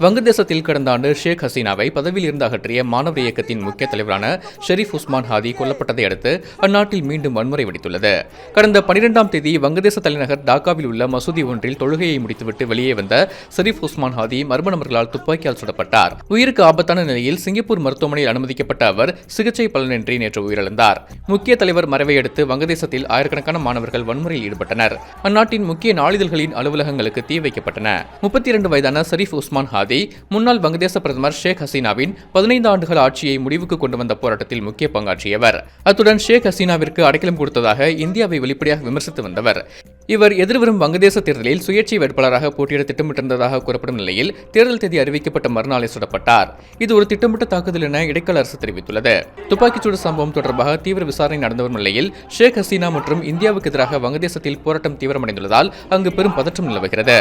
வங்கதேசத்தில் கடந்த ஆண்டு ஷேக் ஹசீனாவை பதவியில் இருந்து அகற்றிய மாணவர் இயக்கத்தின் முக்கிய தலைவரான ஷெரீப் உஸ்மான் ஹாதி கொல்லப்பட்டதை அடுத்து அந்நாட்டில் மீண்டும் வன்முறை வெடித்துள்ளது. கடந்த பனிரெண்டாம் தேதி வங்கதேச தலைநகர் டாக்காவில் உள்ள மசூதி ஒன்றில் தொழுகையை முடித்துவிட்டு வெளியே வந்த ஷெரீப் உஸ்மான் ஹாதி மர்ம நபர்களால் துப்பாக்கியால் சுடப்பட்டார். உயிருக்கு ஆபத்தான நிலையில் சிங்கப்பூர் மருத்துவமனையில் அனுமதிக்கப்பட்ட அவர் சிகிச்சை பலனின்றி நேற்று உயிரிழந்தார். முக்கிய தலைவர் மறைவை அடுத்து வங்கதேசத்தில் ஆயிரக்கணக்கான மாணவர்கள் வன்முறையில் ஈடுபட்டனர். அந்நாட்டின் முக்கிய நாளிதழ்களின் அலுவலகங்களுக்கு தீ வைக்கப்பட்டன. முப்பத்தி இரண்டு வயதான ஷெரீப் உஸ்மான் ஹாதி முன்னாள் வங்கதேச பிரதமர் ஷேக் ஹசீனாவின் பதினைந்து ஆண்டுகள் ஆட்சியை முடிவுக்கு கொண்டு வந்த போராட்டத்தில் முக்கிய பங்காற்றியவர். அத்துடன் ஷேக் ஹசீனாவிற்கு அடைக்கலம் கொடுத்ததாக இந்தியாவை வெளிப்படையாக விமர்சித்து வந்தவர். இவர் எதிர்வரும் வங்கதேச தேர்தலில் சுயேட்சை வேட்பாளராக போட்டியிட திட்டமிட்டிருந்ததாக கூறப்படும் நிலையில் தேர்தல் தேதி அறிவிக்கப்பட்ட மறுநாளே சுடப்பட்டார். இது ஒரு திட்டமிட்ட தாக்குதல் என இடைக்கால அரசு தெரிவித்துள்ளது. துப்பாக்கிச்சூடு சம்பவம் தொடர்பாக தீவிர விசாரணை நடந்து வரும் நிலையில் ஷேக் ஹசீனா மற்றும் இந்தியாவுக்கு எதிராக வங்கதேசத்தில் போராட்டம் தீவிரமடைந்துள்ளதால் அங்கு பெரும் பதற்றம் நிலவுகிறது.